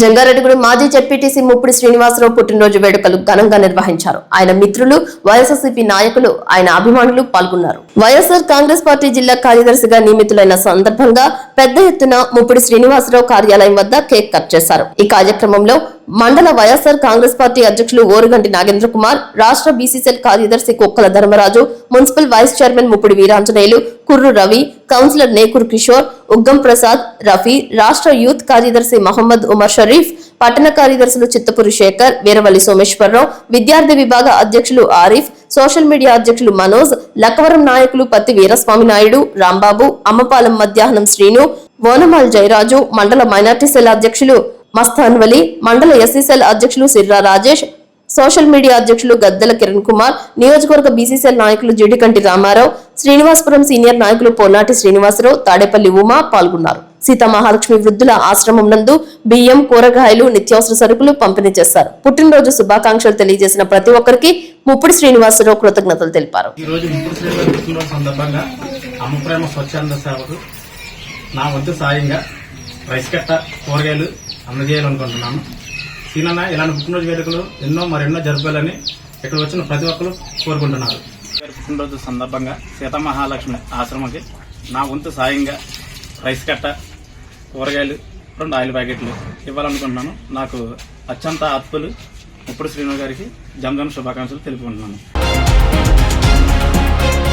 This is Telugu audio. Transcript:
జంగారెడ్డిగూడెం మాజీ జెడ్పీటీసీ ముప్పుడు శ్రీనివాసరావు పుట్టినరోజు వేడుకలు ఘనంగా నిర్వహించారు. ఆయన మిత్రులు వైఎస్ఆర్సీపీ నాయకులు ఆయన అభిమానులు పాల్గొన్నారు. వైఎస్ఆర్ కాంగ్రెస్ పార్టీ జిల్లా కార్యదర్శిగా నియమితులైన సందర్భంగా పెద్ద ఎత్తున ముప్పుడు శ్రీనివాసరావు కార్యాలయం వద్ద కేక్ కట్ చేశారు. ఈ కార్యక్రమంలో మండల వైఎస్ఆర్ కాంగ్రెస్ పార్టీ అధ్యక్షులు ఓరుగంటి నాగేంద్ర కుమార్ రాష్ట్ర బీసీసీఎల్ కార్యదర్శి Kukkala Dharmaraju municipal vice chairman Muppidi Veeranjaneyulu Kurru Ravi councillor Nekur Kishore Uggam Prasad Rafi రాష్ట్ర యూత్ కార్యదర్శి మహమ్మద్ ఉమర్ షరీఫ్ పట్టణ కార్యదర్శులు చిత్తపురి శేఖర్ వీరవల్లి సోమేశ్వరరావు విద్యార్థి విభాగ అధ్యక్షులు ఆరిఫ్ సోషల్ మీడియా అధ్యక్షులు మనోజ్ లక్కవరం నాయకులు పత్తి వీరస్వామి నాయుడు రాంబాబు అమ్మపాలెం మధ్యాహ్నం శ్రీను వోనమాల్ జయరాజు మండల మైనార్టీ సెల్ అధ్యక్షులు మస్తాన్వలి మండల ఎస్సీసెల్ అధ్యక్షులు సిర్రా రాజేష్ సోషల్ మీడియా అధ్యక్షులు గద్దెల కిరణ్ కుమార్ నియోజకవర్గ బీసీసీఎల్ నాయకులు జిడికంటి రామారావు శ్రీనివాసపురం సీనియర్ నాయకులు పోలాటి శ్రీనివాసరావు తాడేపల్లి ఉమా పాల్గొన్నారు. సీతా మహాలక్ష్మి వృద్ధుల ఆశ్రమం నందు బియ్యం కూరగాయలు నిత్యావసర సరుకులు పంపిణీ చేశారు. పుట్టినరోజు శుభాకాంక్షలు తెలియజేసిన ప్రతి ఒక్కరికి ముప్పిడి శ్రీనివాసరావు కృతజ్ఞతలు తెలిపారు. నా వంతు సాయంగా రైస్ కట్ట కూరగాయలు అందజేయాలనుకుంటున్నాను సీనన్న ఇలాంటి పుట్టినరోజు వేడుకలు ఎన్నో మరెన్నో జరపాలని ఇక్కడ వచ్చిన ప్రతి ఒక్కరు కోరుకుంటున్నారు. పుట్టినరోజు సందర్భంగా సీతామహాలక్ష్మి ఆశ్రమంకి నా వంతు సాయంగా రైస్ కట్ట కూరగాయలు రెండు ఆయిల్ ప్యాకెట్లు ఇవ్వాలనుకుంటున్నాను. నాకు అత్యంత ఆత్మలు ముప్పుడు శ్రీను గారికి జంజం శుభాకాంక్షలు తెలుపుకుంటున్నాను.